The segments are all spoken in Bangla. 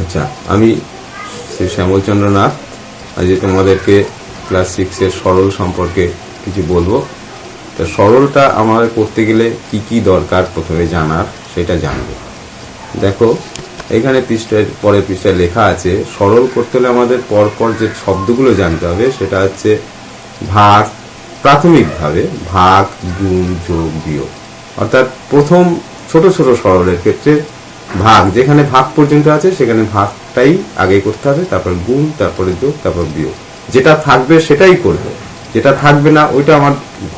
আচ্ছা আমি শ্রী শ্যামলচন্দ্র নাথ আজকে তোমাদেরকে ক্লাস সিক্সের সরল সম্পর্কে কিছু বলব। তো সরলটা আমাদের করতে গেলে কি কি দরকার প্রথমে জানার, সেটা জানব। দেখো, এখানে পৃষ্ঠায়, পরের পৃষ্ঠায় লেখা আছে, সরল করতে হলে আমাদের পরপর যে শব্দগুলো জানতে হবে, সেটা হচ্ছে ভাগ, প্রাথমিকভাবে ভাগ, গুণ, যোগ, বিয়োগ। অর্থাৎ প্রথম ছোট ছোট সরলের ক্ষেত্রে ভাগ, যেখানে ভাগ পর্যন্ত আছে, সেখানে ভাগটাই আগে করতে হবে, তারপর গুণ, তারপরে যোগ, তারপর বিয়োগ। যেটা থাকবে সেটাই করবে। যেটা থাকবে না, ওইটা আমার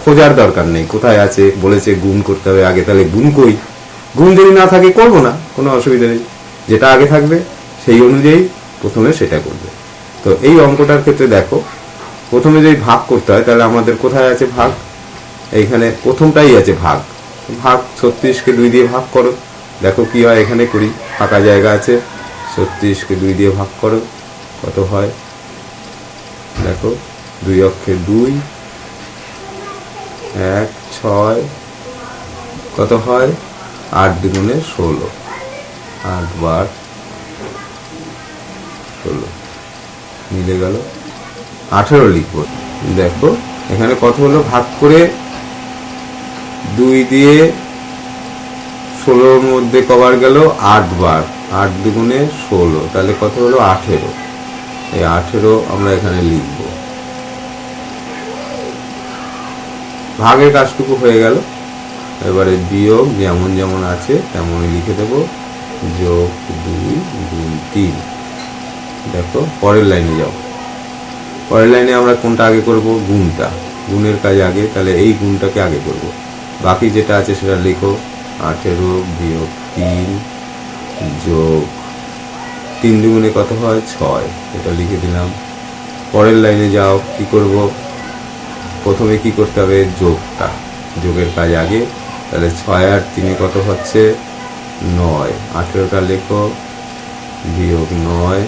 খোঁজার দরকার নেই। কোথায় আছে, বলেছে, গুণ করতে হবে আগে, তাহলে গুণ কই? গুণ যদি না থাকে, করব না, কোনো অসুবিধা নেই। যেটা আগে থাকবে, সেই অনুযায়ী প্রথমে সেটা করবে। তো এই অঙ্কটার ক্ষেত্রে দেখো, প্রথমে যদি ভাগ করতে হয়, তাহলে আমাদের কোথায় আছে ভাগ? এইখানে প্রথমটাই আছে ভাগ। ভাগ ছত্রিশকে দুই দিয়ে ভাগ করো। দেখো কি হয় এখানে করি ফাঁকা জায়গা আছে। ছত্রিশকে দুই দিয়ে ভাগ করো, কত হয়? দেখো, দুই অক্ষে দুই, এক, ছয়, কত হয়? আট দুগুণে ষোলো। আট বার ষোলো। মিলে গেল। আঠেরো লিখব। দেখো, এখানে কত হলো? ভাগ করে দুই দিয়ে ষোলোর মধ্যে কবার গেল? আট বার আট দুগুণে ষোলো। তাহলে কত হলো? আঠেরো। এই আঠেরো আমরা এখানে লিখব। ভাগের কাজটুকু হয়ে গেল। এবারে বিয়োগ যেমন যেমন আছে, তেমনই লিখে দেব। যোগ দুই গুণ তিন। দেখো, পরের লাইনে যাও। পরের লাইনে আমরা কোনটা আগে করব? গুণটা। গুণের কাজ আগে। তাহলে এই গুণটাকে আগে করব। বাকি যেটা আছে সেটা লিখো। আঠেরো বিয়োগ তিন যোগ তিন দুগুণে কত হয়? ছয়। এটা লিখে দিলাম। পরের লাইনে যাও, কি করব? প্রথমে কি করতে হবে? যোগটা। যোগের কাজ আগে। তাহলে ছয় আর তিনে কত হচ্ছে? নয়। আঠেরোটা লেখো। বিয়োগ নয়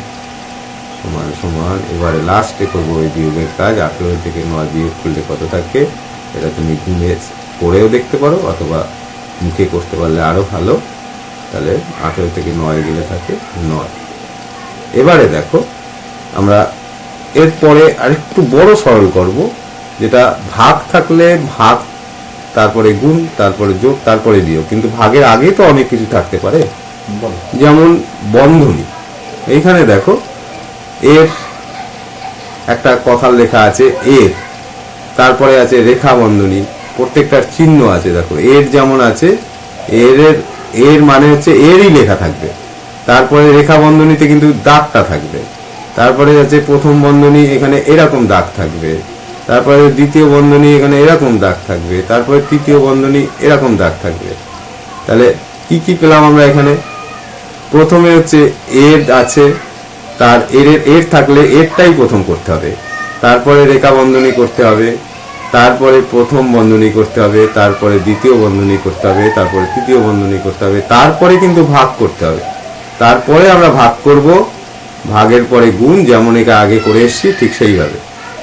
সমান সমান। এবারে লাস্টে করব ওই বিয়োগের কাজ। আঠেরো থেকে নয় বিয়োগ করলে কত থাকে? এটা তুমি গুণে পড়েও দেখতে পারো, অথবা মুখে করতে পারলে আরও ভালো। তাহলে আঠেরো থেকে নয় গেলে থাকে নয়। এবারে দেখো, আমরা এরপরে আরেকটু বড় সরল করব, যেটা ভাগ থাকলে ভাগ, তারপরে গুণ, তারপরে যোগ, তারপরে বিয়োগ। কিন্তু ভাগের আগে তো অনেক কিছু থাকতে পারে। যেমন বন্ধনী। এইখানে দেখো, এর একটা কথা লেখা আছে এর, তারপরে আছে রেখা বন্ধনী প্রত্যেকটার চিহ্ন আছে, দেখো। এর যেমন আছে, এর এর- মানে হচ্ছে এরই লেখা থাকবে। তারপরে রেখা বন্ধনীতে কিন্তু দাগটা থাকবে। তারপরে আছে প্রথম বন্ধনী, এখানে এরকম দাগ থাকবে। তারপরে দ্বিতীয় বন্ধনী, এখানে এরকম দাগ থাকবে। তারপরে তৃতীয় বন্ধনী, এরকম দাগ থাকবে। তাহলে কি কি পেলাম আমরা এখানে? প্রথমে হচ্ছে এর আছে, তার এর এর থাকলে এরটাই প্রথম করতে হবে। তারপরে রেখা বন্ধনী করতে হবে। তারপরে প্রথম বন্ধনী করতে হবে, তারপরে দ্বিতীয় বন্ধনী করতে হবে, তারপরে তৃতীয় বন্ধনী করতে হবে, তারপরে কিন্তু ভাগ করতে হবে। তারপরে আমরা ভাগ করব, ভাগের পরে গুণ যেমন এটা আগে করে এসেছি, ঠিক সেইভাবে।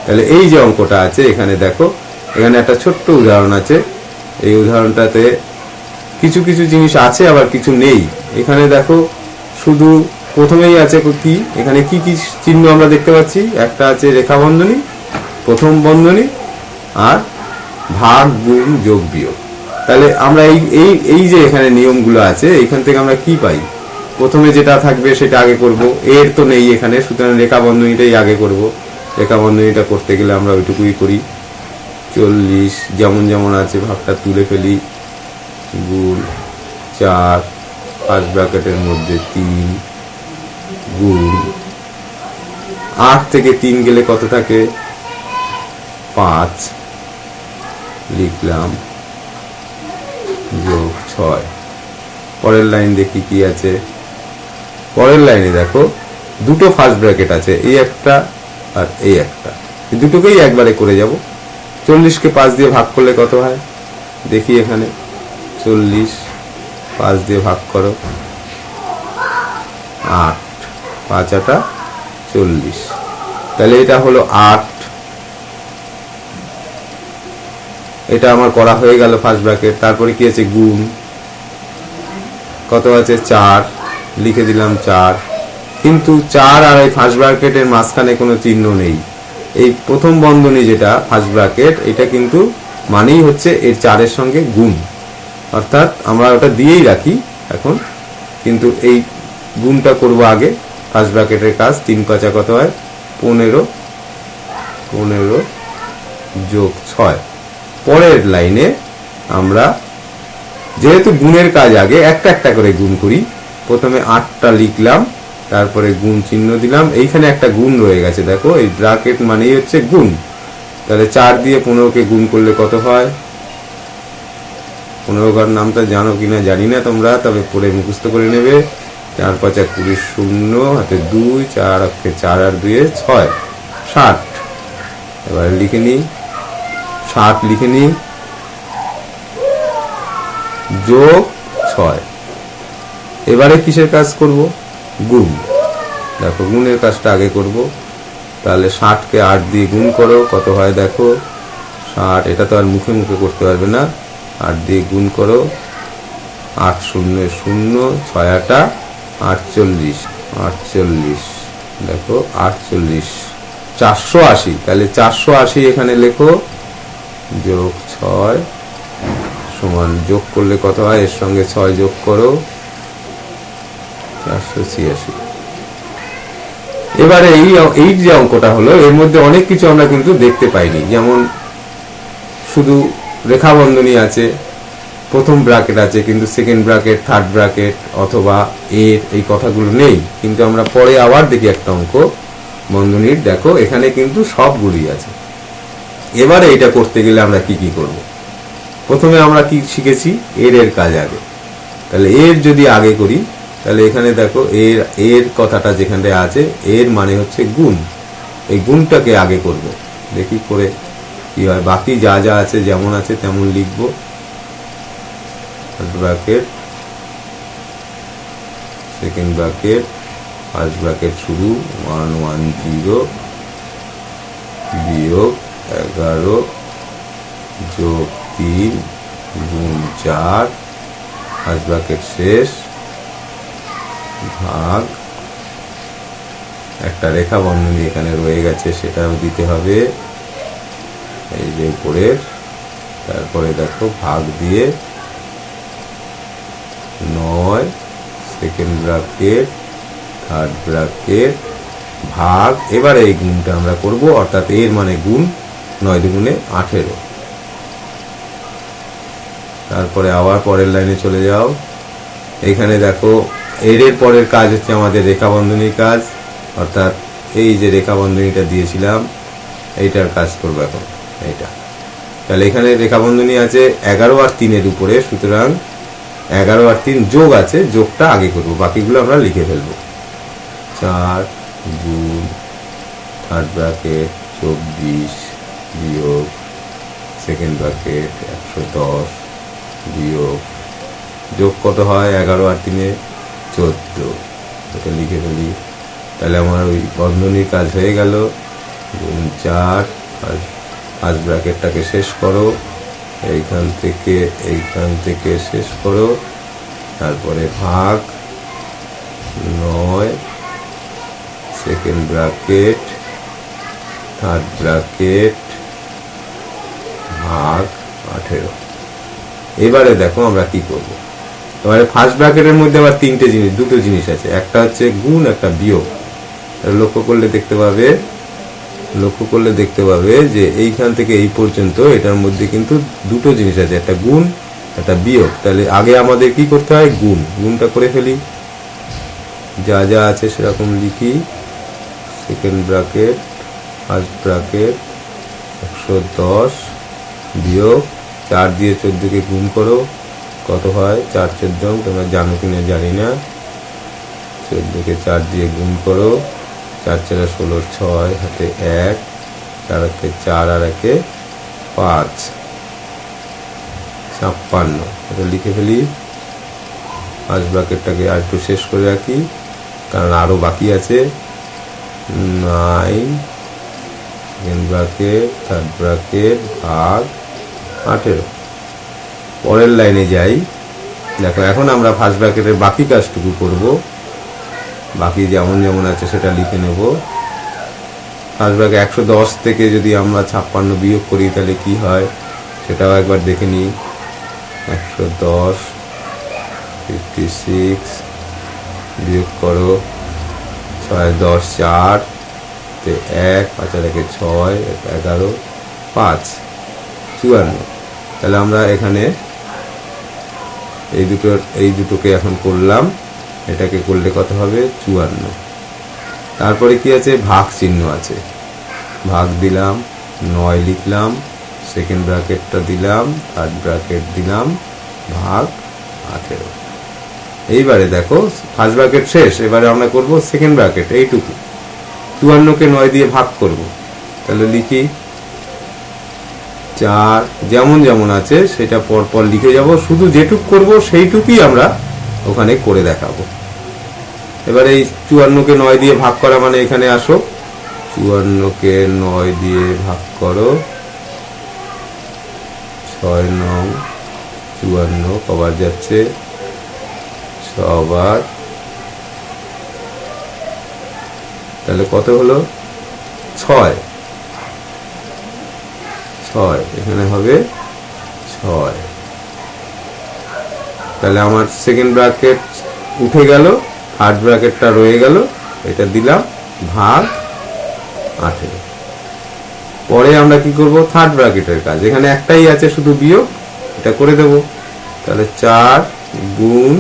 তাহলে এই যে অঙ্কটা আছে, এখানে দেখো, এখানে একটা ছোট্ট উদাহরণ আছে। এই উদাহরণটাতে কিছু কিছু জিনিস আছে, আবার কিছু নেই। এখানে দেখো, শুধু প্রথমেই আছে কি, এখানে কি কি চিহ্ন আমরা দেখতে পাচ্ছি? একটা আছে রেখা বন্ধনী, প্রথম বন্ধনী আর ভাগ, গুণ, যোগ, বিয়োগ। তাহলে আমরা এই এই এই যে এখানে নিয়মগুলো আছে, এখান থেকে আমরা কি পাই? প্রথমে যেটা থাকবে সেটা আগে করব। এর তো নেই এখানে, সুতরাং রেখা বন্ধনীটাই আগে করব। রেখা বন্ধনীটা করতে গেলে আমরা ওইটুকুই করি। চল্লিশ, যেমন যেমন আছে, ভাগটা তুলে ফেলি। গুণ চার, পাঁচ ব্র্যাকেটের মধ্যে তিন, গুণ আট থেকে তিন গেলে কত থাকে? পাঁচ। লিখলাম। যোগ ছয়। পরের লাইন দেখি কি আছে? পরের লাইনে দেখো, দুটো ফার্স্ট ব্র্যাকেট আছে, এই একটা আর এই একটা। দুটোকেই একবারে করে যাব। চল্লিশকে পাঁচ দিয়ে ভাগ করলে কত হয়? দেখি এখানে। চল্লিশ পাঁচ দিয়ে ভাগ করো। আট। পাঁচ আটা চল্লিশ। তাহলে এটা হলো আট এটা আমার করা হয়ে গেল ফার্স্ট ব্র্যাকেট তারপরে কি আছে? গুণ। কত আছে? চার। লিখে দিলাম চার। কিন্তু চার আর এই ফার্স্ট ব্র্যাকেটের মাঝখানে কোনো চিহ্ন নেই। এই প্রথম বন্ধনী যেটা ফার্স্ট ব্র্যাকেট এটা কিন্তু মানেই হচ্ছে এর চারের সঙ্গে গুণ। অর্থাৎ আমরা ওটা দিয়েই রাখি এখন। কিন্তু এই গুণটা করব আগে। ফার্স্ট ব্র্যাকেটের কাজ, তিন পাঁচা কত হয়? পনেরো। পনেরো যোগ ছয়। পরের লাইনে আমরা যেহেতু গুণের কাজ আগে, একটা একটা করে গুণ করি। প্রথমে আটটা লিখলাম, তারপরে গুণ চিহ্ন দিলাম। এইখানে একটা গুণ রয়ে গেছে, দেখো, এই ব্রাকেট মানেই হচ্ছে গুণ। তাহলে চার দিয়ে পনেরোকে গুণ করলে কত হয়? পনেরো ঘর নামটা জানো কিনা জানি না তোমরা, তবে পড়ে মুখস্থ করে নেবে। চার পাঁচা কুড়ি শূন্য, হাতে দুই, চার অক্ষে চার আর দুয়ে ছয়, ষাট। এবার লিখে নিই। ষাট লিখে নিই যোগ ছয়। এবারে কিসের কাজ করব? গুণ। দেখো, গুণের কাজটা আগে করব। তাহলে ষাটকে আট দিয়ে গুণ করো। কত হয় দেখো? ষাট। এটা তো আর মুখে মুখে করতে পারবে না। আট দিয়ে গুণ করো। আট শূন্য শূন্য ছয় আটা আটচল্লিশ। আটচল্লিশ। দেখো, আটচল্লিশ। চারশো আশি। তাহলে চারশো আশি এখানে লেখো। যোগ ছয় সমান যোগ করলে কত হয়? এর সঙ্গে ছয় যোগ করো। চারশো ছিয়াশি। এবারে এই এই যে অঙ্কটা হলো, এর মধ্যে অনেক কিছু আমরা কিন্তু দেখতে পাইনি। যেমন শুধু রেখা বন্ধনী আছে, প্রথম ব্র্যাকেট আছে, কিন্তু সেকেন্ড ব্র্যাকেট, থার্ড ব্র্যাকেট অথবা এর এই কথাগুলো নেই। কিন্তু আমরা পরে আবার দেখি একটা অঙ্ক। বন্ধনীর দেখো, এখানে কিন্তু সবগুলি আছে। এবারে এটা করতে গেলে আমরা কি কি করব? প্রথমে আমরা কি শিখেছি? এর এর কাজ আগে। তাহলে এর যদি আগে করি, তাহলে এখানে দেখো, এর এর কথাটা যেখানে আছে, এর মানে হচ্ছে গুণ। এই গুণটাকে আগে করব। দেখি করে কি হয়। বাকি যা যা আছে, যেমন আছে, তেমন লিখব। Bracket second bracket first bracket শুরু ওয়ান ওয়ান জিরো বিয়োগ এগারো যোগ তিন গুণ চার ফার্স্ট ব্র্যাকেট শেষ, ভাগ একটা রেখা বন্ধনী এখানে রয়ে গেছে, সেটাও দিতে হবে। এই যে উপরের, তারপরে দেখো ভাগ দিয়ে নয় সেকেন্ড ব্র্যাকেট থার্ড ব্র্যাকেট ভাগ, এবারে এই গুণটা আমরা করব, অর্থাৎ এর মানে গুণ নয় দুগুণে আঠেরো। তারপরে আবার পরের লাইনে চলে যাও। এইখানে দেখো, এর পরের কাজ হচ্ছে আমাদের রেখা বন্ধনীর কাজ। অর্থাৎ এই যে রেখা বন্ধনীটা দিয়েছিলাম, এইটার কাজ করব এখন, এইটা। তাহলে এখানে রেখা বন্ধনী আছে এগারো আর তিনের উপরে, সুতরাং এগারো আর তিন যোগ আছে, যোগটা আগে করব, বাকিগুলো আমরা লিখে ফেলব। চার গুণ থার্ড ব্র্যাকেট চব্বিশ বিয়োগ সেকেন্ড ব্র্যাকেট একশো দশ, বিয়োগ, যোগ কত হয়? এগারো আর তিনে চোদ্দ। এটা লিখে ফেলি। তাহলে আমার ওই বন্ধনীর কাজ হয়ে গেল। গুণ চার, আর ফার্স্ট ব্র্যাকেটটাকে শেষ করো। এইখান থেকে এইখান থেকে শেষ করো। তারপরে ভাগ, নয় সেকেন্ড ব্র্যাকেট থার্ড ব্র্যাকেট ভাগ, আঠেরো। এবারে দেখো আমরা কি করব। এবারে ফার্স্ট ব্র্যাকেটের মধ্যে আবার তিনটে জিনিস, দুটো জিনিস আছে। একটা হচ্ছে গুণ, একটা বিয়োগ। লক্ষ্য করলে দেখতে পাবে, লক্ষ্য করলে দেখতে পাবে যে এইখান থেকে এই পর্যন্ত এটার মধ্যে কিন্তু দুটো জিনিস আছে, একটা গুণ, একটা বিয়োগ। তাহলে আগে আমাদের কি করতে হয়? গুণ। গুণটা করে ফেলি। যা যা আছে সেরকম লিখি। সেকেন্ড ব্র্যাকেট ফার্স্ট ব্র্যাকেট একশো দশ। বিয়োগ চার দিয়ে চোদ্দোকে গুণ করো। কত হয়? চার চোদ্দ, তোমরা জানো কিনা জানি না। চোদ্দোকে চার দিয়ে গুণ করো। চার চারা ষোলো, ছয়, হাতে এক, চার একে চার আর একে পাঁচ। ছাপ্পান্ন। এটা লিখে ফেলি। পাঁচ ব্র্যাকেটটাকে আর একটু শেষ করে রাখি, কারণ আরও বাকি আছে। Nine second bracket third bracket, ভাগ আঠেরো। পরের লাইনে যাই। দেখো, এখন আমরা ফার্স্ট ব্র্যাকেটের বাকি কাজটুকু করব। বাকি যেমন যেমন আছে সেটা লিখে নেব। ফার্স্ট ব্র্যাকেট একশো দশ থেকে যদি আমরা ছাপ্পান্ন বিয়োগ করি, তাহলে কি হয়? সেটাও একবার দেখে নিই। একশো দশ ফিফটি সিক্স বিয়োগ করো। ছয়, দশ, চার এক, পাঁচ, একে, ছয়, এগারো, পাঁচ, চুয়ান্ন। তাহলে আমরা এখানে এই দুটো, এই দুটোকে এখন করলাম। এটাকে করলে কত হবে? চুয়ান্ন। তারপরে কি আছে? ভাগ চিহ্ন আছে। ভাগ দিলাম, নয় লিখলাম সেকেন্ড ব্র্যাকেটটা দিলাম থার্ড ব্র্যাকেট দিলাম, ভাগ আঠেরো। এইবারে দেখো ফার্স্ট ব্র্যাকেট শেষ, এবারে আমরা করব সেকেন্ড ব্র্যাকেট এইটুকু। চুয়ান্নকে নয় দিয়ে ভাগ করব। তাহলে লিখি চার যেমন যেমন আছে, সেটা পর পর লিখে যাব। শুধু যেটুক করব, সেইটুকুই আমরা ওখানে করে দেখাবো। এবার এই চুয়ান্নকে নয় দিয়ে ভাগ করা মানে এখানে আসো। চুয়ান্নকে নয় দিয়ে ভাগ করো। ছয় নং চুয়ান্ন, কবার যাচ্ছে। সবার তাহলে কত হলো? ছয়। ছয়, এখানে হবে ছয়। তাহলে আমার সেকেন্ড ব্র্যাকেট উঠে গেল থার্ড ব্র্যাকেটটা রয়ে গেল, এটা দিলাম ভাগ আঠেরো। পরে আমরা কি করব? থার্ড ব্র্যাকেটের কাজ। এখানে একটাই আছে শুধু বিয়োগ, এটা করে দেব। তাহলে চার গুণ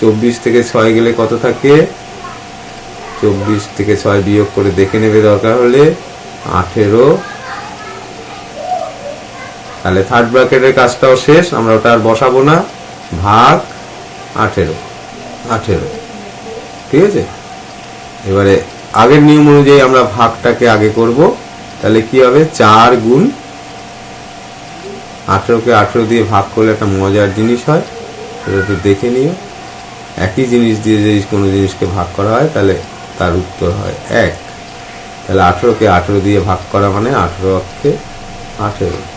চব্বিশ থেকে ছয় গেলে কত থাকে? চব্বিশ থেকে ছয় বিয়োগ করে দেখে নেবে দরকার হলে আঠেরো তাহলে থার্ড ব্র্যাকেটের কাজটাও শেষ, আমরা ওটা আর বসাবো না। ভাগ আঠেরো আঠেরো। ঠিক আছে? এবারে আগের নিয়ম অনুযায়ী আমরা ভাগটাকে আগে করব। তাহলে কি হবে? চার গুণ আঠেরোকে আঠেরো দিয়ে ভাগ করলে একটা মজার জিনিস হয়। সেটা একটু দেখে নিও। একই জিনিস দিয়ে যদি কোনো জিনিসকে ভাগ করা হয়, তাহলে তার উত্তর হয় এক। তাহলে আঠেরোকে আঠেরো দিয়ে ভাগ করা মানে আঠেরো অক্ষে আঠেরো।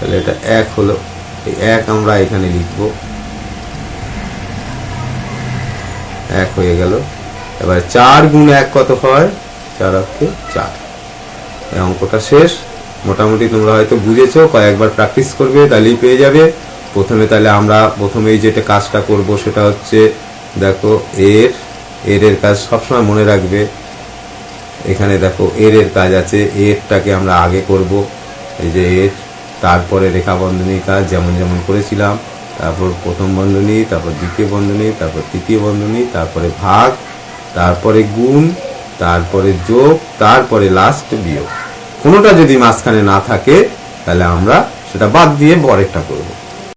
তাহলে এটা এক হলো, এই এক আমরা এখানে লিখব। এক হয়ে গেল। এবার চার গুণ এক কত হয়? চার অক্ষে চার। এই অঙ্কটা শেষ। মোটামুটি তোমরা হয়তো বুঝেছ, কয়েকবার প্র্যাকটিস করবে, তাহলেই পেয়ে যাবে। প্রথমে তাহলে আমরা প্রথমে এই যেটা কাজটা করব সেটা হচ্ছে, দেখো, এর এর এর কাজ সবসময় মনে রাখবে। এখানে দেখো এর এর কাজ আছে, এরটাকে আমরা আগে করব। এই যে এর তারপরে রেখা বন্ধনীর কাজ যেমন যেমন করেছিলাম, তারপর প্রথম বন্ধনী, তারপর দ্বিতীয় বন্ধনী, তারপর তৃতীয় বন্ধনী, তারপরে ভাগ, তারপরে গুণ, তারপরে যোগ, তারপরে লাস্ট বিয়োগ। কোনোটা যদি মাঝখানে না থাকে, তাহলে আমরা সেটা বাদ দিয়ে পরেরটা করব।